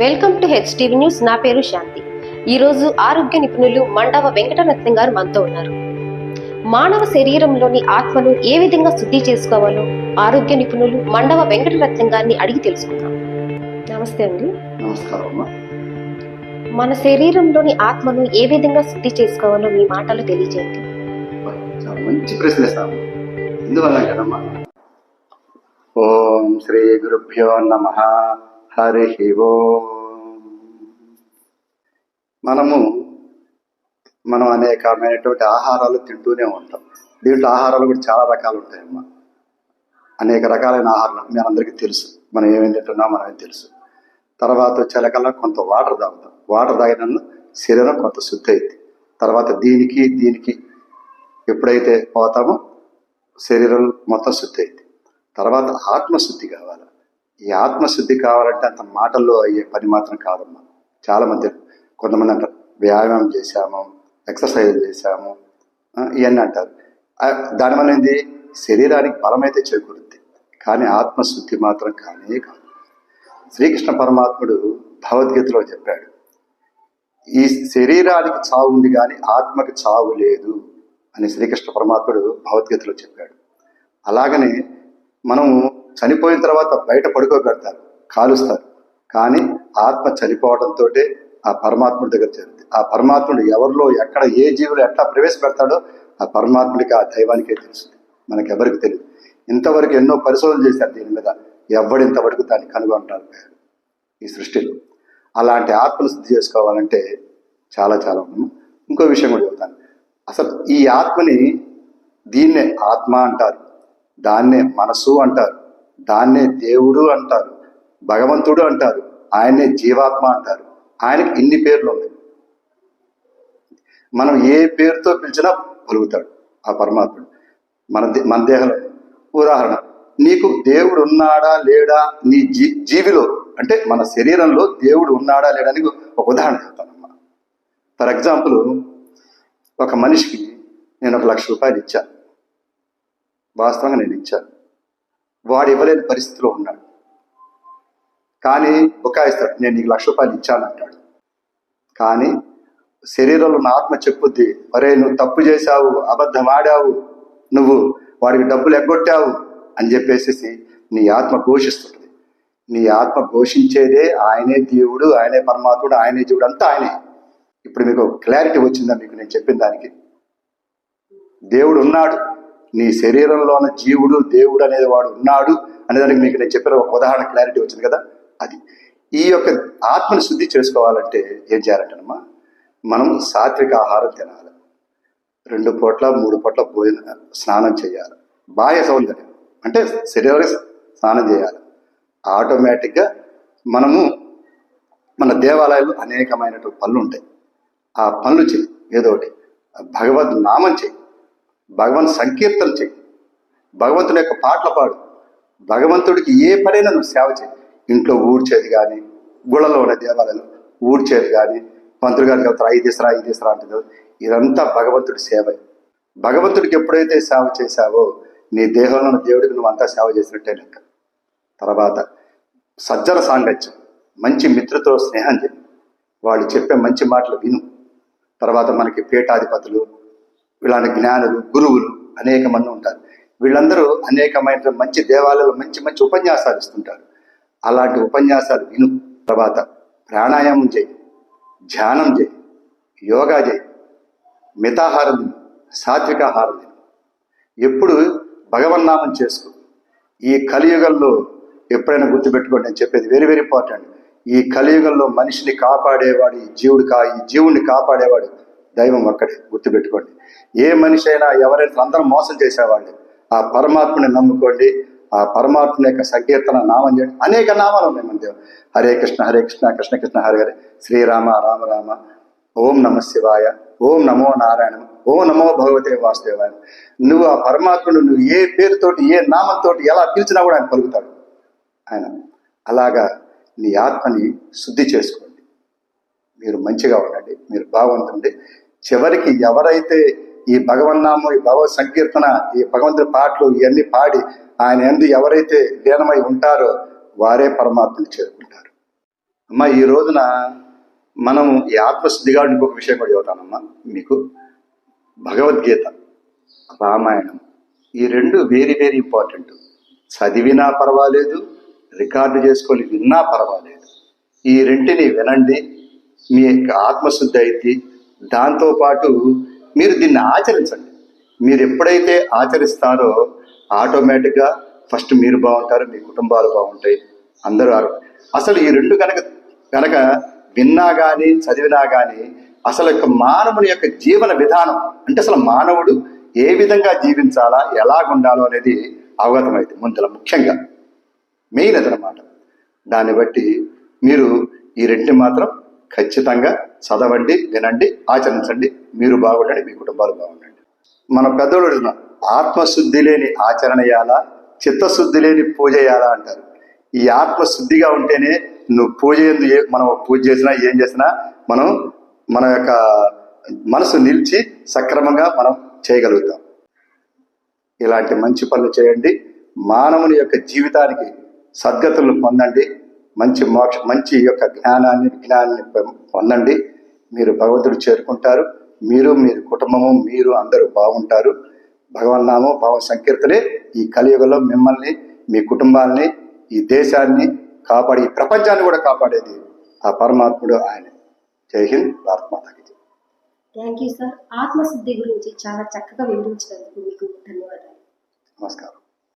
Welcome to HTV news. నా పేరు శాంతి. ఈ రోజు ఆరోగ్య నిపుణులు మండవ వెంకటరత్నం గారు మనతో ఉన్నారు. మానవ శరీరంలోని ఆత్మను ఏ విధంగా శుద్ధి చేసుకోవాలో ఆరోగ్య నిపుణులు మండవ వెంకటరత్నం గారిని అడిగి తెలుసుకుందాం. నమస్తే అండి. మన శరీరంలోని ఆత్మను ఏ విధంగా శుద్ధి చేసుకోవాలో మీ మాటలు తెలియజేయండి. మంచి ప్రశ్న ఎందువల్ల ఓం శ్రీ గురుభ్యో నమ. హరి ఓ. మనము మనం అనేకమైనటువంటి ఆహారాలు తింటూనే ఉంటాం. దీంట్లో ఆహారాలు కూడా చాలా రకాలు ఉంటాయమ్మా. అనేక రకాలైన ఆహారాలు మీ అందరికీ తెలుసు. మనం ఏమేమి తింటున్నాం మనమే తెలుసు. తర్వాత వచ్చేలకల్లా కొంత వాటర్ తాగుతాం. వాటర్ తాగినందు శరీరం కొంత శుద్ధి అయింది. తర్వాత దీనికి దీనికి ఎప్పుడైతే పోతామో శరీరం మొత్తం శుద్ధి అయింది. తర్వాత ఆత్మశుద్ధి కావాలి. ఈ ఆత్మశుద్ధి కావాలంటే అంత మాటల్లో అయ్యే పని మాత్రం కాదమ్మా. చాలామంది కొంతమంది అంటారు వ్యాయామం చేశాము ఎక్సర్సైజ్ చేశాము ఇవన్నీ అంటారు. దాని వల్ల ఏంది? శరీరానికి బలమైతే చేకూరుద్ది. కానీ ఆత్మశుద్ధి మాత్రం కానీ కాదు. శ్రీకృష్ణ పరమాత్ముడు భగవద్గీతలో చెప్పాడు ఈ శరీరానికి చావు ఉంది కానీ ఆత్మకి చావు లేదు అని శ్రీకృష్ణ పరమాత్ముడు భగవద్గీతలో చెప్పాడు. అలాగనే మనము చనిపోయిన తర్వాత బయట పడుకోబెడతారు కాలుస్తారు. కానీ ఆత్మ చనిపోవడంతో ఆ పరమాత్ముడి దగ్గర చేరుతుంది. ఆ పరమాత్ముడు ఎవరిలో ఎక్కడ ఏ జీవులు ఎట్లా ప్రవేశపెడతాడో ఆ పరమాత్ముడికి ఆ దైవానికే తెలుస్తుంది. మనకి ఎవరికి తెలియదు ఇంతవరకు ఎన్నో పరిశోధనలు చేశారు దీని మీద. ఎవడు ఇంతవరకు దాన్ని కనుగొంటారు ఈ సృష్టిలో. అలాంటి ఆత్మను శుద్ధి చేసుకోవాలంటే చాలా చాలా ఉంది. ఇంకో విషయం కూడా చెబుతాను అసలు ఈ ఆత్మని దీన్నే ఆత్మ అంటారు. దాన్నే మనసు అంటారు. దాన్నే దేవుడు అంటారు భగవంతుడు అంటారు ఆయనే జీవాత్మ అంటారు. ఆయనకి ఇన్ని పేర్లు ఉన్నాయి. మనం ఏ పేరుతో పిలిచినా పలుకుతాడు ఆ పరమాత్ముడు. మన దే- మన దేహంలో. ఉదాహరణ నీకు దేవుడు ఉన్నాడా లేడా నీ జీ జీవిలో? అంటే మన శరీరంలో దేవుడు ఉన్నాడా లేడా అని ఒక ఉదాహరణ చెప్తానమ్మా ఫర్ ఎగ్జాంపుల్ ఒక మనిషికి నేను ఒక లక్ష రూపాయలు ఇచ్చాను వాస్తవంగా నేను ఇచ్చాను వాడు ఇవ్వలేని పరిస్థితిలో ఉన్నాడు. కానీ బుకాయిస్తాడు నేను నీకు లక్ష రూపాయలు ఇచ్చాను అంటాడు కానీ శరీరంలో ఉన్న ఆత్మ చెప్పుద్ది ఒరే నువ్వు తప్పు చేశావు అబద్ధం ఆడావు నువ్వు వాడికి డబ్బులు ఎగ్గొట్టావు అని చెప్పేసి నీ ఆత్మ ఘోషిస్తుంది నీ ఆత్మ ఘోషించేదే ఆయనే దేవుడు ఆయనే పరమాత్ముడు ఆయనే దేవుడు అంతా ఆయనే. ఇప్పుడు మీకు క్లారిటీ వచ్చిందా మీకు నేను చెప్పిన దానికి? దేవుడు ఉన్నాడు. నీ శరీరంలో ఉన్న జీవుడు దేవుడు అనేది వాడు ఉన్నాడు అనేదానికి మీకు నేను చెప్పిన ఒక ఉదాహరణ క్లారిటీ వచ్చింది కదా? అది. ఈ యొక్క ఆత్మను శుద్ధి చేసుకోవాలంటే ఏం చేయాలంటేనమ్మా మనం సాత్విక ఆహారం తినాలి. రెండు పూట్ల మూడు పూట్ల భోజన స్నానం చేయాలి. బాహ్య సౌందర్యం అంటే శరీరానికి స్నానం చేయాలి. ఆటోమేటిక్గా మనము మన దేవాలయాలు అనేకమైనటువంటి పనులు ఉంటాయి. ఆ పనులు చెయ్యి. ఏదో ఒకటి. భగవద్ నామం చేయి భగవంత్ సంకీర్తన చెయ్యి. భగవంతుని యొక్క పాటలు పాడు. భగవంతుడికి ఏ పనైనా నువ్వు సేవ చేయి ఇంట్లో ఊడ్చేది కానీ గుళ్ళలో ఉన్న దేవాలయాలు ఊడ్చేది కానీ మంత్రులు గారికి అవుతారు ఐదు తీసురా ఐదు తీసురా అంటుంది. ఇదంతా భగవంతుడి సేవ. భగవంతుడికి ఎప్పుడైతే సేవ చేశావో నీ దేహంలో ఉన్న దేవుడికి నువ్వు అంతా సేవ చేసినట్టే లెక్క. తర్వాత సజ్జన సాంగత్యం. మంచి మిత్రుతో స్నేహం చేయి వాళ్ళు చెప్పే మంచి మాటలు విను. తర్వాత మనకి పీఠాధిపతులు ఇలాంటి జ్ఞానులు గురువులు అనేక మంది ఉంటారు. వీళ్ళందరూ అనేకమైన మంచి దేవాలయాలు మంచి మంచి ఉపన్యాసాలు ఇస్తుంటారు. అలాంటి ఉపన్యాసాలు విను. తర్వాత ప్రాణాయామం చేయి ధ్యానం చేయి యోగా చేయి మితాహారం తిను సాత్విక తిను. ఎప్పుడు భగవన్నామం చేసుకో. ఈ కలియుగంలో ఎప్పుడైనా గుర్తుపెట్టుకోండి నేను చెప్పేది వెరీ వెరీ ఇంపార్టెంట్ ఈ కలియుగంలో మనిషిని కాపాడేవాడు ఈ జీవుడు కా ఈ జీవుడిని కాపాడేవాడు దైవం ఒక్కటే గుర్తుపెట్టుకోండి. ఏ మనిషి అయినా ఎవరైనా అందరం మోసం చేసేవాళ్ళు. ఆ పరమాత్మని నమ్ముకోండి. ఆ పరమాత్మ యొక్క సంకీర్తన నామం చేయండి. అనేక నామాలు ఉన్నాయి మన దేవుడు. హరే కృష్ణ హరే కృష్ణ కృష్ణ కృష్ణ హరే హరే. శ్రీరామ రామ రామ. ఓం నమ శివాయ. ఓం నమో నారాయణ. ఓం నమో భగవతే వాసుదేవాయ. నువ్వు ఆ పరమాత్ముడు నువ్వు ఏ పేరుతోటి ఏ నామంతో ఎలా పిలిచినా కూడా ఆయన పలుకుతాడు. ఆయన అలాగా నీ ఆత్మని శుద్ధి చేసుకోండి మీరు మంచిగా ఉండండి మీరు బాగుంటుంది చివరికి ఎవరైతే ఈ భగవన్నామం ఈ భగవత్ సంకీర్తన ఈ భగవంతుడి పాటలు ఇవన్నీ పాడి ఆయన ఎందు ఎవరైతే లీనమై ఉంటారో వారే పరమాత్మని చేరుకుంటారు. అమ్మా ఈ రోజున మనం ఈ ఆత్మశుద్ధిగా ఇంకొక విషయం కూడా చెబుతానమ్మా మీకు. భగవద్గీత రామాయణం ఈ రెండు వెరీ వెరీ ఇంపార్టెంట్ చదివినా పర్వాలేదు రికార్డు చేసుకొని విన్నా పర్వాలేదు. ఈ రెంటిని వినండి మీ యొక్క ఆత్మశుద్ధి అయితే దాంతోపాటు మీరు దీన్ని ఆచరించండి. మీరు ఎప్పుడైతే ఆచరిస్తారో ఆటోమేటిక్గా ఫస్ట్ మీరు బాగుంటారు మీ కుటుంబాలు బాగుంటాయి అందరూ అసలు ఈ రెండు కనుక కనుక విన్నా కానీ చదివినా కానీ అసలు యొక్క మానవుని యొక్క జీవన విధానం అంటే అసలు మానవుడు ఏ విధంగా జీవించాలా ఎలా ఉండాలో అనేది అవగతమైంది ముందల ముఖ్యంగా. మెయిన్ అదనమాట. దాన్ని బట్టి మీరు ఈ రెండు మాత్రం ఖచ్చితంగా చదవండి వినండి ఆచరించండి. మీరు బాగుండండి మీ కుటుంబాలు బాగుండండి. మన పెద్దోడు అడుగుతున్నా, ఆత్మశుద్ధి లేని ఆచరణ చేయాలా? చిత్తశుద్ధి లేని పూజ చేయాలా అంటారు. ఈ ఆత్మశుద్ధిగా ఉంటేనే నువ్వు పూజ ఎందు ఏ- మనం పూజ చేసినా ఏం చేసినా మనం మన యొక్క మనసు నిలిచి సక్రమంగా మనం చేయగలుగుతాం. ఇలాంటి మంచి పనులు చేయండి. మానవుని యొక్క జీవితానికి సద్గతులను పొందండి. మంచి మోక్ష మంచి యొక్క జ్ఞానాన్ని విజ్ఞానాన్ని పొందండి. మీరు భగవంతుడు చేరుకుంటారు. మీరు మీరు కుటుంబము మీరు అందరూ బాగుంటారు. భగవన్నామం భావ సంకీర్తనే ఈ కలియుగంలో మిమ్మల్ని మీ కుటుంబాన్ని ఈ దేశాన్ని కాపాడి ఈ ప్రపంచాన్ని కూడా కాపాడేది ఆ పరమాత్ముడు ఆయన. జై హింద్ భారత్ మాతాకి. Thank you sir. ఆత్మశుద్ధి గురించి చాలా చక్కగా వివరించినందుకు మీకు ధన్యవాదాలు. నమస్కారం.